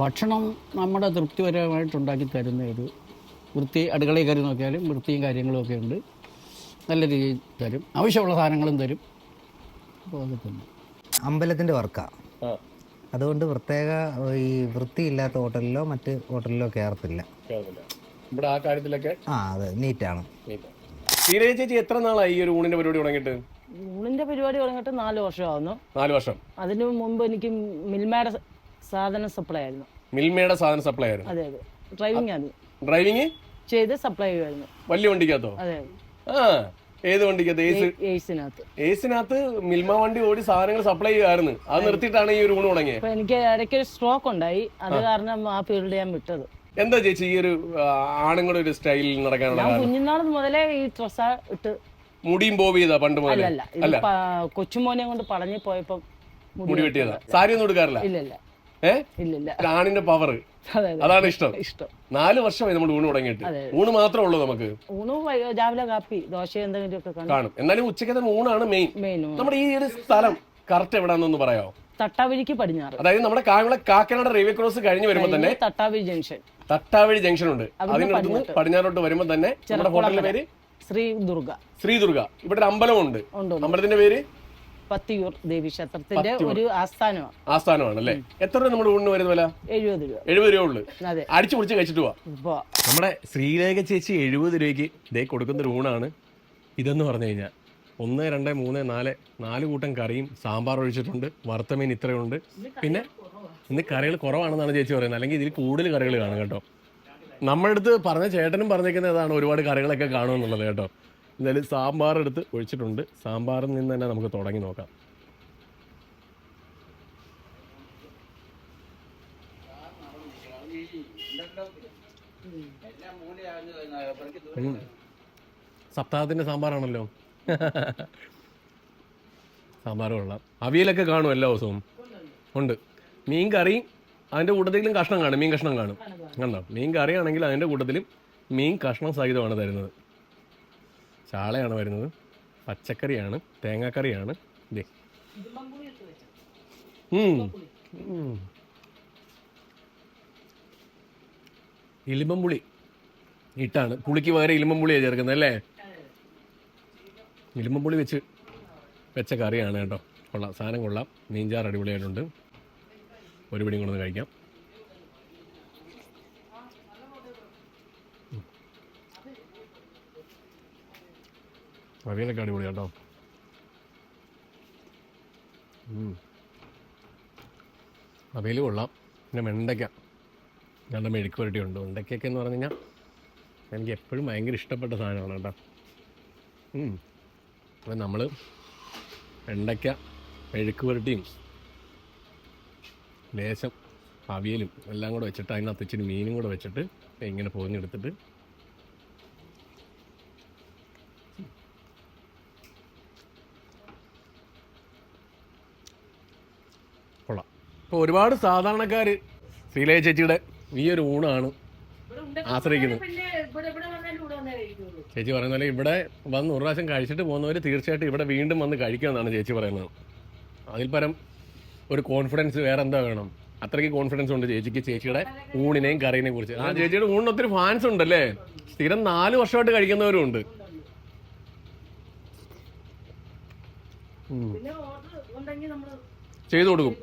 ഭക്ഷണം നമ്മുടെ തൃപ്തിപരമായിട്ട് ഉണ്ടാക്കി തരുന്ന ഒരു വൃത്തി അടുക്കളയിൽ കയറി നോക്കിയാലും വൃത്തിയും കാര്യങ്ങളും ഒക്കെ ഉണ്ട്. നല്ല രീതിയിൽ തരും. ആവശ്യമുള്ള സാധനങ്ങളും തരും. അപ്പോൾ അത് തന്നെ. അമ്പലത്തിന്റെ വർക്കാണ് അതുകൊണ്ട് പ്രത്യേക ഈ വൃത്തിയില്ലാത്ത ഹോട്ടലിലോ മറ്റ് ഹോട്ടലിലോ കയറത്തില്ല. ഇവിടെ ആ കാര്യത്തിലൊക്കെ ആ അതെ നീറ്റാണ്. ശ്രീരേഖ ചേച്ചി എത്ര നാളായി ഈ ഒരു ഊണിന്റെ പരിപാടി തുടങ്ങിയിട്ട്? ഊണിന്റെ പരിപാടി തുടങ്ങിയിട്ട് നാല് ആവുന്നു നാല് വർഷം. അതിനു മുമ്പ് എനിക്ക് മിൽമയുടെ സാധന സപ്ലൈ ആയിരുന്നു. മിൽമയുടെ സാധന സപ്ലൈ ആയിരുന്നു. അതെ അതെ. ഡ്രൈവിംഗ് ആയിരുന്നു. ഡ്രൈവിംഗ് ചെയ്ത് സപ്ലൈ ചെയ്യുമായിരുന്നു. വലിയ വണ്ടിക്കകത്തോ? അതെ ആ ഏത് വണ്ടിക്കകത്ത്? ഏസ് എയ്സിനകത്ത് ഏസിനകത്ത്. മിൽമ വണ്ടി ഓടി സാധനങ്ങൾ സപ്ലൈ ചെയ്യുമായിരുന്നു. അത് നിർത്തിയിട്ടാണ് ഈ ഒരു ഊണ് തുടങ്ങിയത് അപ്പൊ എനിക്ക് ഇടയ്ക്ക് സ്ട്രോക്ക് ഉണ്ടായി. അത് കാരണം ആ ഫീൽഡ് ഞാൻ വിട്ടത്. എന്താ ചേച്ചി ഈ ഒരു ആണുങ്ങളുടെ ഒരു സ്റ്റൈലിൽ നടക്കാനുള്ള ഞാൻ കുഞ്ഞുനാൾ മുതലേ ഈ ഡ്രസ്സാ ഇട്ട്. മുടിയും ബോബ് ചെയ്താ പണ്ട് മുതലേ? അല്ല. കൊച്ചുമോനെ കൊണ്ട് പറഞ്ഞു പോയപ്പോ മുടി വെട്ടിയതാ. സാരി ഒന്നും എടുക്കാറില്ല? ഇല്ല. ആണിന്റെ പവർ അതെ അതെ. അതാണ് ഇഷ്ടം. ഇഷ്ടം. നാല് വർഷമായി നമ്മൾ ഊണ് തുടങ്ങിയിട്ട്. ഊണ് മാത്രമേ ഉള്ളൂ നമുക്ക്. ഊണ് രാവിലെ കാപ്പി ദോശ എന്തെങ്കിലുമൊക്കെ കാണും. എന്നാലും ഉച്ചക്കത്തെ ഊണാണ് മെയിൻ മെയിൻ നമ്മുടെ ഈ ഒരു സ്ഥലം കറക്റ്റ് എവിടാന്നൊന്ന് പറയാമോ? തട്ടാവഴിക്ക് പടിഞ്ഞാറ്. അതായത് നമ്മുടെ കായംകുള കാക്കനാട് റെയിൽവേ ക്രോസ് കഴിഞ്ഞ് വരുമ്പോൾ തന്നെ തട്ടാവഴി ജംഗ്ഷൻ തട്ടാവഴി ജംഗ്ഷൻ ഉണ്ട്. അതിനടുത്ത് പടിഞ്ഞാറോട്ട് വരുമ്പോൾ തന്നെ നമ്മുടെ ഹോട്ടലിന്റെ പേര് ശ്രീ ദുർഗ ശ്രീദുർഗ. ഇവിടെ ഒരു അമ്പലമുണ്ട്. അമ്പലത്തിന്റെ പേര്? പത്തിയൂർ ദേവി ക്ഷേത്രത്തിന്റെ ഒരു ആസ്ഥാനമാണ്. ആസ്ഥാനമാണ് അല്ലേ എത്ര രൂപ നമ്മുടെ ഊണിന് വരുന്ന വില? എഴുപത് രൂപ. എഴുപത് രൂപ ഉള്ളു. അതെ. അടിച്ചു പൊടിച്ച് കഴിച്ചിട്ട് പോവാ. നമ്മുടെ ശ്രീലേഖ ചേച്ചി എഴുപത് രൂപയ്ക്ക് ദേ കൊടുക്കുന്ന ഒരു ഊണാണ്. ഇതെന്ന് പറഞ്ഞു കഴിഞ്ഞാൽ ഒന്ന് രണ്ട് മൂന്ന് നാല് നാല് കൂട്ടം കറിയും സാമ്പാർ ഒഴിച്ചിട്ടുണ്ട്. വറുത്ത മീൻ ഇത്രയുണ്ട് പിന്നെ ഇന്ന് കറികൾ കുറവാണെന്നാണ് ചേച്ചി പറയുന്നത്. അല്ലെങ്കിൽ ഇതിൽ കൂടുതൽ കറികൾ കാണും കേട്ടോ. നമ്മുടെ അടുത്ത് പറഞ്ഞ ചേട്ടനും പറഞ്ഞേക്കുന്നത് അതാണ് ഒരുപാട് കറികളൊക്കെ കാണുമെന്നുള്ളത് കേട്ടോ. എന്തായാലും സാമ്പാർ എടുത്ത് ഒഴിച്ചിട്ടുണ്ട്. സാമ്പാറിൽ നിന്ന് തന്നെ നമുക്ക് തുടങ്ങി നോക്കാം. സപ്താഹത്തിന്റെ സാമ്പാറാണല്ലോ. സാമ്പാർ കൊള്ളാം. അവിയലൊക്കെ കാണും എല്ലാ ദിവസവും. ഉണ്ട്. മീൻ കറി അതിന്റെ കൂട്ടത്തിലും കഷ്ണം കാണും. മീൻ കഷ്ണം കാണും. കണ്ടോ? മീൻ കറിയാണെങ്കിൽ അതിന്റെ കൂട്ടത്തിലും മീൻ കഷ്ണം സഹിതമാണ് തരുന്നത്. ചാളയാണ് വരുന്നത്. പച്ചക്കറിയാണ് തേങ്ങാക്കറിയാണ്. ഇതേ ഇലിമ്പുളി ഇട്ടാണ്. പുളിക്ക് പകരം ഇലിമ്പുളിയാണ് ചേർക്കുന്നത് അല്ലേ? ഇലിമ്പുളി വെച്ച് വെച്ച കറിയാണ് കേട്ടോ. കൊള്ളാം. സാധനം കൊള്ളാം. മീൻചാർ അടിപൊളിയായിട്ടുണ്ട്. ഒരു പിടിയും കൊണ്ടൊന്ന് കഴിക്കാം. അവിയലൊക്കെ അടിപൊളി കേട്ടോ ഉം. അവിയൽ കൊള്ളാം. പിന്നെ വെണ്ടയ്ക്ക. ഞങ്ങളുടെ മെഴുക്ക് പുരട്ടിയുണ്ട് വെണ്ടയ്ക്കൊക്കെ എന്ന് പറഞ്ഞു കഴിഞ്ഞാൽ എനിക്ക് എപ്പോഴും ഭയങ്കര ഇഷ്ടപ്പെട്ട സാധനമാണ് കേട്ടോ. അപ്പം നമ്മൾ വെണ്ടയ്ക്ക മെഴുക്ക് പുരട്ടിയും ലേശം അവിയലും എല്ലാം കൂടെ വെച്ചിട്ട് അതിനകത്ത് ഇച്ചിരി മീനും കൂടെ വെച്ചിട്ട് ഇങ്ങനെ പൊതിഞ്ഞെടുത്തിട്ട് ഇപ്പോൾ ഒരുപാട് സാധാരണക്കാർ ശ്രീലയ ചേച്ചിയുടെ ഈ ഒരു ഊണാണ് ആശ്രയിക്കുന്നത്. ചേച്ചി പറയുന്ന പോലെ ഇവിടെ വന്ന് ഒരു പ്രാവശ്യം കഴിച്ചിട്ട് പോകുന്നവർ തീർച്ചയായിട്ടും ഇവിടെ വീണ്ടും വന്ന് കഴിക്കുമെന്നാണ് ചേച്ചി പറയുന്നത്. അതിൽ പരം ഒരു കോൺഫിഡൻസ് വേറെ എന്താ വേണം? അത്രയ്ക്ക് കോൺഫിഡൻസ് ഉണ്ട് ചേച്ചിക്ക് ചേച്ചിയുടെ ഊണിനെയും കറിയിനെയും കുറിച്ച്. ആ ചേച്ചിയുടെ ഊണിന് ഒത്തിരി ഫാൻസ് ഉണ്ടല്ലേ? സ്ഥിരം നാല് വർഷമായിട്ട് കഴിക്കുന്നവരും ഉണ്ട്. ചെയ്തു കൊടുക്കും.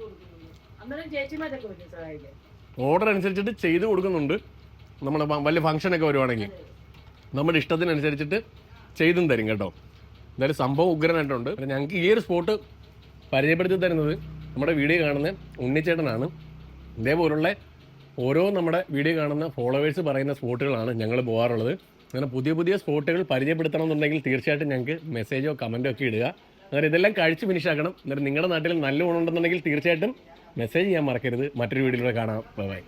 ഓർഡർ അനുസരിച്ചിട്ട് ചെയ്തു കൊടുക്കുന്നുണ്ട്. നമ്മുടെ വലിയ ഫംഗ്ഷനൊക്കെ വരുവാണെങ്കിൽ. നമ്മുടെ ഇഷ്ടത്തിനനുസരിച്ചിട്ട് ചെയ്തും തരും കേട്ടോ. എന്തായാലും സംഭവം ഉഗ്രനായിട്ടുണ്ട്. പിന്നെ ഞങ്ങൾക്ക് ഈ ഒരു സ്പോട്ട് പരിചയപ്പെടുത്തി തരുന്നത് നമ്മുടെ വീഡിയോ കാണുന്ന ഉണ്ണിച്ചേട്ടനാണ്. ഇതേപോലുള്ള ഓരോ നമ്മുടെ വീഡിയോ കാണുന്ന ഫോളോവേഴ്സ് പറയുന്ന സ്പോട്ടുകളാണ് ഞങ്ങൾ പോകാറുള്ളത്. അങ്ങനെ പുതിയ പുതിയ സ്പോട്ടുകൾ പരിചയപ്പെടുത്തണം എന്നുണ്ടെങ്കിൽ തീർച്ചയായിട്ടും ഞങ്ങൾക്ക് മെസ്സേജോ കമന്റോ ഒക്കെ ഇടുക. അങ്ങനെ ഇതെല്ലാം കഴിച്ച് ഫിനിഷ് ആക്കണം. എന്നിട്ട് നിങ്ങളുടെ നാട്ടിൽ നല്ല ഗുണമുണ്ടെന്നുണ്ടെങ്കിൽ തീർച്ചയായിട്ടും മെസ്സേജ് ചെയ്യാൻ മറക്കരുത്. മറ്റൊരു വീഡിയോയിലൂടെ കാണാം. ബൈ